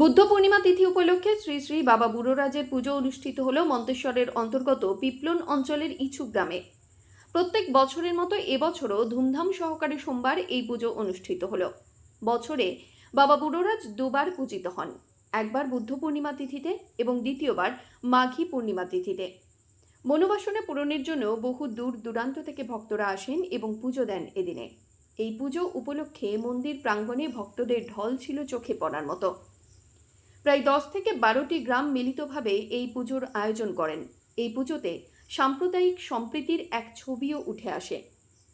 বুদ্ধ পূর্ণিমা তিথি উপলক্ষে শ্রী শ্রী বাবা বুড়োরাজের পুজো অনুষ্ঠিত হল মন্তেশ্বরের অন্তর্গত পিপলন অঞ্চলের ইছু গ্রামে। প্রত্যেক বছরের মতো এবছরও ধুমধাম সহকারে সোমবার এই পুজো অনুষ্ঠিত হল। বছরে বাবা বুড়োরাজ দুবার পূজিত হন, একবার বুদ্ধ পূর্ণিমা তিথিতে এবং দ্বিতীয়বার মাঘী পূর্ণিমা তিথিতে। মনোবাসনা পূরণের জন্য বহু দূর দূরান্ত থেকে ভক্তরা আসেন এবং পুজো দেন এদিনে। এই পুজো উপলক্ষে মন্দির প্রাঙ্গণে ভক্তদের ঢল ছিল চোখে পড়ার মতো। প্রায় দশ থেকে বারোটি গ্রাম মিলিতভাবে এই পুজোর আয়োজন করেন। এই পুজোতে সাম্প্রদায়িক সম্প্রীতির এক ছবিও উঠে আসে।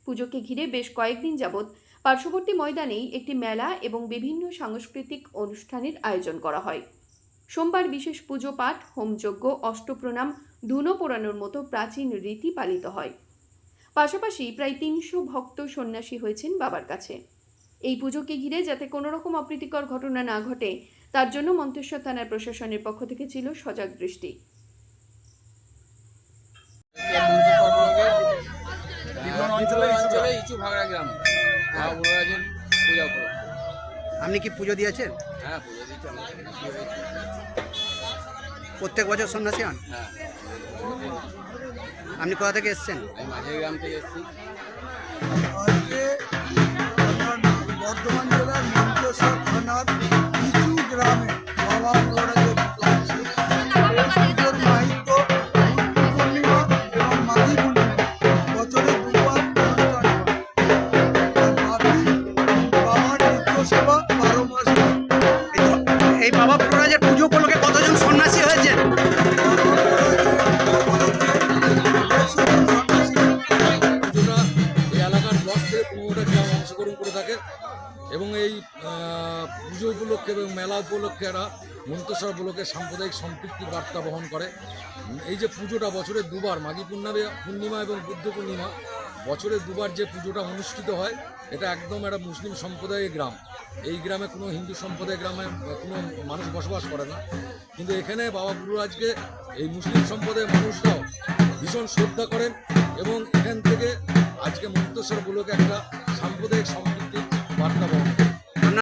পুজোকে ঘিরে বেশ কয়েকদিন যাবৎ পার্শ্ববর্তী ময়দানেই একটি মেলা এবং বিভিন্ন সাংস্কৃতিক অনুষ্ঠানের আয়োজন করা হয়। সোমবার বিশেষ পুজো পাঠ, হোমযজ্ঞ, অষ্টপ্রণাম, ধুনো পোড়ানোর মতো প্রাচীন রীতি পালিত হয়। পাশাপাশি প্রায় তিনশো ভক্ত সন্ন্যাসী হয়েছেন বাবার কাছে। এই পুজোকে ঘিরে যাতে কোনো রকম অপ্রীতিকর ঘটনা না ঘটে তার জন্য মন্তেশ্বর থানার প্রশাসনের পক্ষ থেকে ছিল সজাগ দৃষ্টি। আপনি কি পুজো দিয়েছেন? হ্যাঁ। প্রত্যেক বছর সন্ন্যাসী হন? হ্যাঁ। আপনি কোথা থেকে এসেছেন? আমি মাঝের গ্রাম থেকে এসেছি। সেবা বারো মাস এই এলাকার দশ থেকে পনেরোটা অংশগ্রহণ করে থাকে এবং এই পুজো উপলক্ষে এবং মেলা উপলক্ষে এরা মন্তেশ্বর উপলক্ষে সাম্প্রদায়িক সম্পৃক্তির বার্তা বহন করে। এই যে পুজোটা বছরে দুবার, মাঘী পূর্ণিমা পূর্ণিমা এবং বুদ্ধ পূর্ণিমা বছরে দুবার যে পুজোটা অনুষ্ঠিত হয়, এটা একদম একটা মুসলিম সম্প্রদায়ের গ্রাম। এই গ্রামে কোনো হিন্দু সম্প্রদায়ের গ্রামে কোনো মানুষ বসবাস করে না। কিন্তু এখানে বাবা আজকে এই মুসলিম সম্প্রদায়ের মানুষরাও ভীষণ শ্রদ্ধা করেন এবং এখান থেকে আজকে মুক্তেশ্বর একটা সাম্প্রদায়িক সম্পৃক্তির বার্তা বহন